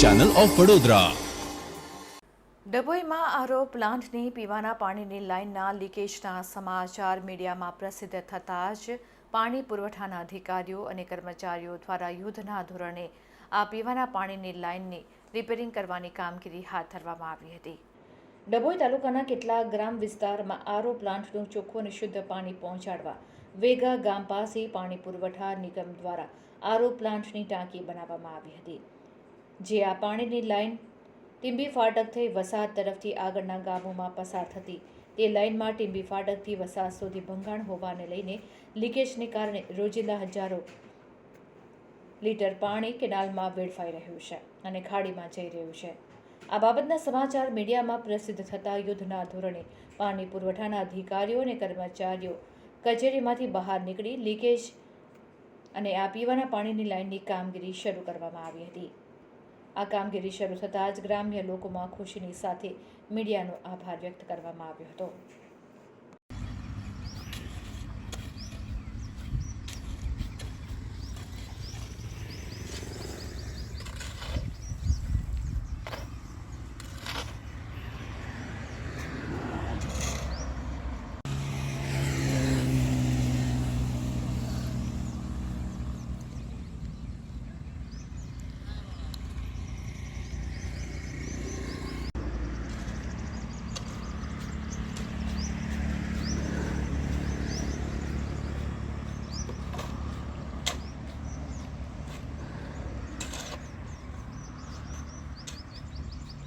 Channel of Vadodara ડભોઈમાં RO પ્લાન્ટની પીવાના પાણીની લાઇનના લીકેજના સમાચાર મીડિયામાં પ્રસિદ્ધ થતાં જ પાણી પુરવઠાના અધિકારીઓ અને કર્મચારીઓ દ્વારા યુદ્ધના ધોરણે આ પીવાના પાણીની લાઇનની રિપેરિંગ કરવાની કામગીરી હાથ ધરવામાં આવી હતી. ડભોઈ તાલુકાના કેટલાક ગ્રામ વિસ્તારમાં આરો પ્લાન્ટનું ચોખ્ખું અને શુદ્ધ પાણી પહોંચાડવા વેગા ગામ પાસે પાણી પુરવઠા નિગમ દ્વારા આરો પ્લાન્ટની ટાંકી બનાવવામાં આવી હતી. જે આ પાણીની લાઇન ટીંબી ફાટક થઈ વસાહત તરફથી આગળના ગામોમાં પસાર થતી તે લાઇનમાં ટીંબી ફાટકથી વસાહત સુધી ભંગાણ હોવાને લઈને લીકેજને કારણે રોજિંદા હજારો લીટર પાણી કેનાલમાં વેડફાઈ રહ્યું છે અને ખાડીમાં જઈ રહ્યું છે. આ બાબતના સમાચાર મીડિયામાં પ્રસિદ્ધ થતાં યુદ્ધના ધોરણે પાણી પુરવઠાના અધિકારીઓ અને કર્મચારીઓ કચેરીમાંથી બહાર નીકળી લીકેજ અને આ પીવાના પાણીની લાઇનની કામગીરી શરૂ કરવામાં આવી હતી. આ કામગીરી શરૂ થતાં જ ગ્રામ્ય લોકોમાં ખુશીની સાથે મીડિયાનો આભાર વ્યક્ત કરવામાં આવ્યો હતો.